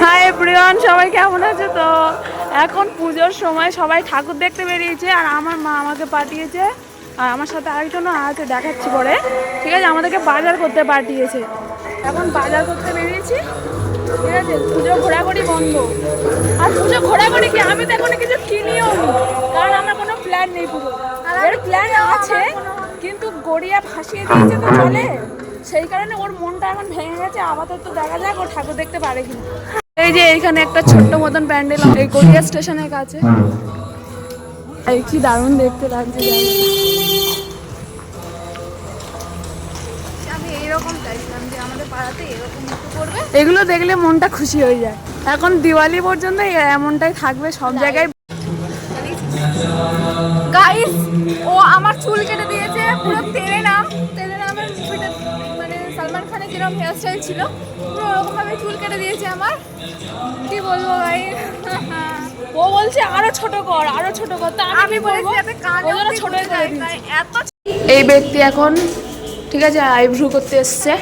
Hi everyone সবাই কেমন আছে তো? এখন পুজোর সময় সবাই ঠাকুর দেখতে বেরিয়েছে, আর আমার মা আমাকে পাঠিয়েছে। আর আমার সাথে আরেকজনও আছে, দেখাচ্ছি পরে। ঠিক আছে, আমাদেরকে বাজার করতে পাঠিয়েছে। এখন বাজার করতে বেরিয়েছি। ঠিক আছে, পুজো ঘোরাঘুরি বন্ধ। আর পুজো ঘোরাঘুরি কি? আমি তো এখনও কিছু কিনিও নি। কারণ আমার কোনো প্ল্যান নেই পুজো এর প্ল্যান আছে, কিন্তু গড়িয়া ফাঁসিয়ে দিয়েছে তো চলে সেই কারণে ওর মনটা এখন ভেঙে গেছে। আপাতত দেখা যাক, ও ঠাকুর দেখতে পারে কিনা। এই যে এইখানে একটা ছোট্ট মতন প্যান্ডেল এই গড়িয়া স্টেশনের কাছে। এই কি দারুণ দেখতে লাগছে। এগুলো দেখলে মনটা খুশি হয়ে যায়। এখন দিওয়ালি পর্যন্ত এমনটাই থাকবে সব জায়গায়। গাইস ও আমার চুল কেটে দিয়েছে পুরো তেলে নাম তেলে নামের মানে সালমান খানের যেরকম হেয়ার স্টাইল ছিল পুরো ওরকম ভাবে চুল কেটে দিয়েছে আমার। কি বলব ভাই? ও বলছে আরও ছোট কর আরও ছোট কর। তা আমি জন্য অবধি ছোট। এত এই ব্যক্তি এখন ঠিক আছে আইব্রু করতে এসছে।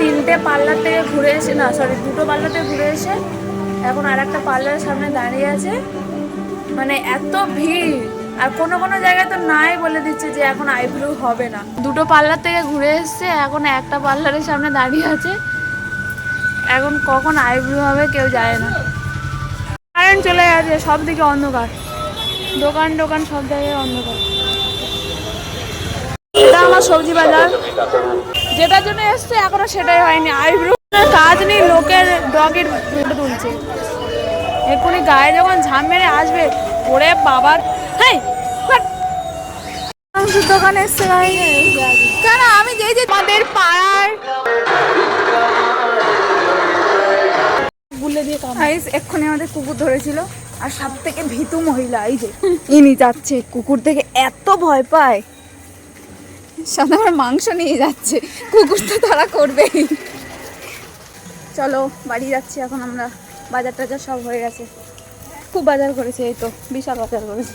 তিনটে পার্লার থেকে ঘুরে এসে না সরি দুটো পার্লার থেকে ঘুরে এসে এখন আর একটা পার্লারের সামনে দাঁড়িয়ে আছে। মানে এত ভিড়। আর কোনো কোনো জায়গায় তো নাই বলে দিচ্ছে যে এখন আইব্রু হবে না। দুটো পার্লার থেকে ঘুরে এসছে এখন একটা পার্লারের সামনে দাঁড়িয়ে আছে। এখন কখন আইব্রু হবে কেউ যায় না। কারেন্ট চলে গেছে সব দিকে অন্ধকার। দোকান দোকান সব জায়গায় অন্ধকার। এটা আমার সবজি বাজার। যেটার জন্য এসছে এখনও সেটাই হয়নি। আইব্রু কাজ নেই লোকের ডগের ফটো তুলছে। এক্ষুনি গায়ে যখন ঝাম মেরে আসবে ওরে বাবার হ্যাঁ দোকানে এসছে ভাই কেন? আমি যেই যে আমাদের পাড়ার গুলে দিয়ে কাম এক্ষুনি আমাদের কুকুর ধরেছিল। আর সব থেকে ভীতু মহিলা এই যে ইনি যাচ্ছে। কুকুর থেকে এত ভয় পায়। আমার মাংস নিয়ে যাচ্ছে। কুকুর তো তারা করবেই। চলো বাড়ি যাচ্ছি এখন আমরা। বাজার টাজার সব হয়ে গেছে। খুব বাজার করেছে এই তো বিশাল বাজার করেছে।